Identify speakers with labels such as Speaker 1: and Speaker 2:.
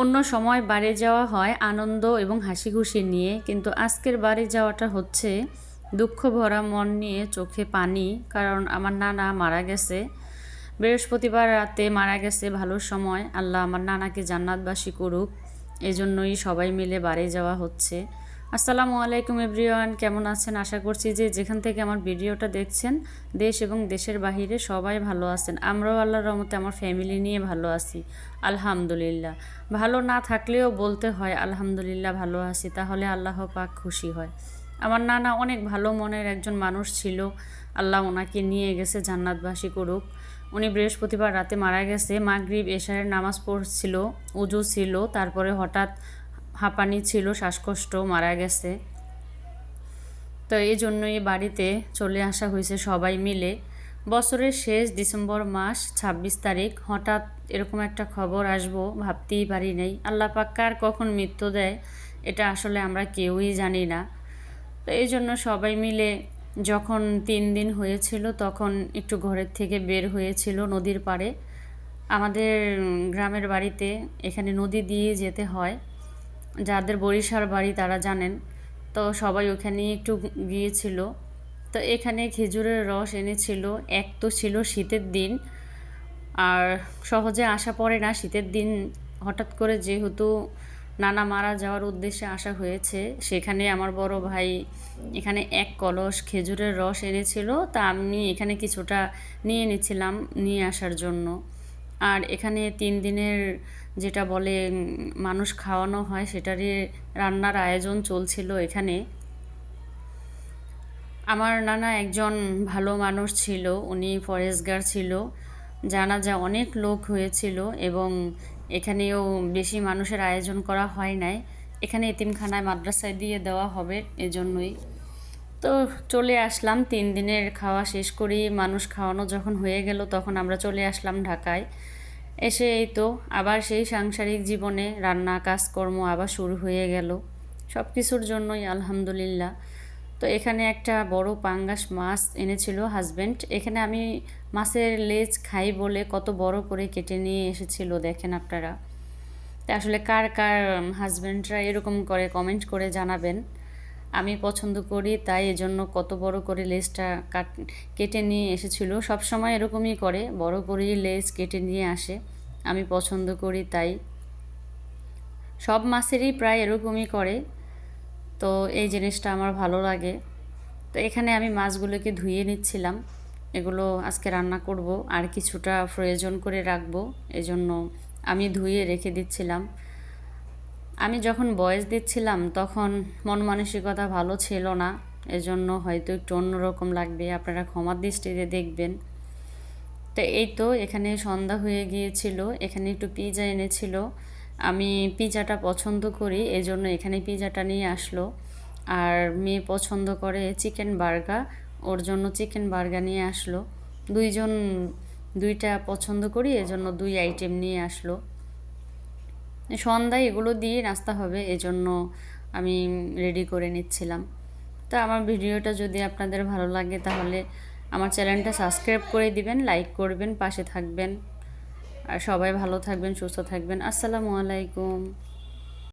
Speaker 1: অন্য সময় বাড়ি যাওয়া হয় আনন্দ এবং হাসি খুশি নিয়ে, কিন্তু আজকের বাড়ি যাওয়াটা হচ্ছে দুঃখ ভরা মন নিয়ে চোখে পানি, কারণ আমার নানা মারা গেছে। বৃহস্পতিবার রাতে মারা গেছে ভালো সময়। আল্লাহ আমার নানাকে জান্নাতবাসী করুক। এজন্যই সবাই মিলে বাড়ি যাওয়া হচ্ছে। আসসালামু আলাইকুম এভরিওয়ান, কেমন আছেন? আশা করছি যে যেখান থেকে আমার ভিডিওটা দেখছেন, দেশ এবং দেশের বাহিরে সবাই ভালো আছেন। আমরাও আল্লাহর রহমতে আমার ফ্যামিলি নিয়ে ভালো আছি, আলহামদুলিল্লাহ। ভালো না থাকলেও বলতে হয়, আলহামদুলিল্লাহ, ভালো আছি। তাহলে আল্লাহ পাক খুশি হয়। আমার নানা অনেক ভালো মনের একজন মানুষ ছিল। আল্লাহ ওনাকে নিয়ে গেছে, জান্নাতবাসী করুক। উনি বৃহস্পতিবার রাতে মারা গেছে। মাগরিব, এশারের নামাজ পড়ছিল, উজু ছিল। তারপরে হঠাৎ হাঁপানি ছিল, শ্বাসকষ্ট, মারা গেছে। তো এই জন্যই বাড়িতে চলে আসা হয়েছে সবাই মিলে। বছরের শেষ ডিসেম্বর মাস ২৬ তারিখ, হঠাৎ এরকম একটা খবর আসব ভাবতেই পারি নাই। আল্লাহ পাক কার কখন মৃত্যু দেয়, এটা আসলে আমরা কেউই জানি না। তো এই জন্য সবাই মিলে যখন তিন দিন হয়েছিল, তখন একটু ঘরের থেকে বের হয়েছিল নদীর পাড়ে। আমাদের গ্রামের বাড়িতে এখানে নদী দিয়ে যেতে হয়। যাদের বরিশার বাড়ি তারা জানেন। তো সবাই ওখানে একটু গিয়েছিল। তো এখানে খেজুরের রস এনেছিল। এক তো ছিল শীতের দিন। আর সহজে আসা পড়ে না। শীতের দিন হঠাৎ করে যেহেতু নানা মারা যাওয়ার উদ্দেশ্যে আসা হয়েছে, সেখানে আমার বড় ভাই এখানে এক কলস খেজুরের রস এনেছিল। তা আমি এখানে কিছুটা নিয়ে নিয়েছিলাম, নিয়ে আসার জন্য। আর এখানে তিন দিনের যেটা বলে মানুষ খাওয়ানো হয়, সেটারই রান্নার আয়োজন চলছিল এখানে। আমার নানা একজন ভালো মানুষ ছিল, উনি ফরেস্টগার ছিল। জানা যা অনেক লোক হয়েছিল এবং এখানেও বেশি মানুষের আয়োজন করা হয় নাই। এখানে এতিমখানায় মাদ্রাসায় দিয়ে দেওয়া হবে এজন্যই। তো চলে আসলাম, তিন দিনের খাওয়া শেষ করি মানুষ খাওয়ানো যখন হয়ে গেল, তখন আমরা চলে আসলাম ঢাকায়। এসে এই তো আবার সেই সাংসারিক জীবনে রান্না, কাজকর্ম আবার শুরু হয়ে গেল। সব কিছুর জন্যই আলহামদুলিল্লাহ। তো এখানে একটা বড় পাঙ্গাস মাছ এনেছিল হাজব্যান্ড এখানে আমি মাছের লেজ খাই বলে কত বড় করে কেটে নিয়ে এসেছিল, দেখেন আপনারা। তা আসলে কার কার হাজব্যান্ডরা এরকম করে কমেন্ট করে জানাবেন। আমি পছন্দ করি, তাই এজন্য কত বড় করে লেজটা কাট, কেটে নিয়ে এসেছিল। সব সময় এরকমই করে, বড় করেই লেজ কেটে নিয়ে আসে। আমি পছন্দ করি, তাই। সব মাছেরই প্রায় এরকমই করে। তো এই জিনিসটা আমার ভালো লাগে। তো এখানে আমি মাছগুলোকে ধুয়ে নিচ্ছিলাম। এগুলো আজকে রান্না করব। আর কিছুটা প্রয়োজন করে রাখব। এজন্য আমি ধুয়ে রেখে দিচ্ছিলাম। আমি যখন বয়স দিচ্ছিলাম, তখন মন মানসিকতা ভালো ছিল না। এজন্য হয়তো একটু অন্যরকম লাগবে, আপনারা ক্ষমার দৃষ্টিতে দেখবেন। তো এই তো, এখানে সন্ধ্যা হয়ে গিয়েছিল, এখানে একটু পিজা এনেছিল। আমি পিজাটা পছন্দ করি, এজন্য এখানে পিজাটা নিয়ে আসলো। আর মেয়ে পছন্দ করে চিকেন বার্গার ওর জন্য চিকেন বার্গার নিয়ে আসলো। দুইজন, দুইটা পছন্দ করি, এজন্য দুই আইটেম নিয়ে আসলো। সন্ধ্যায় এগুলো দিয়ে নাস্তা হবে, এজন্য আমি রেডি করে নিচ্ছিলাম। তো আমার ভিডিওটা যদি আপনাদের ভালো লাগে তাহলে আমার চ্যানেলটা সাবস্ক্রাইব করে দিবেন লাইক করবেন, পাশে থাকবেন। আর সবাই ভালো থাকবেন, সুস্থ থাকবেন। আসসালামু আলাইকুম।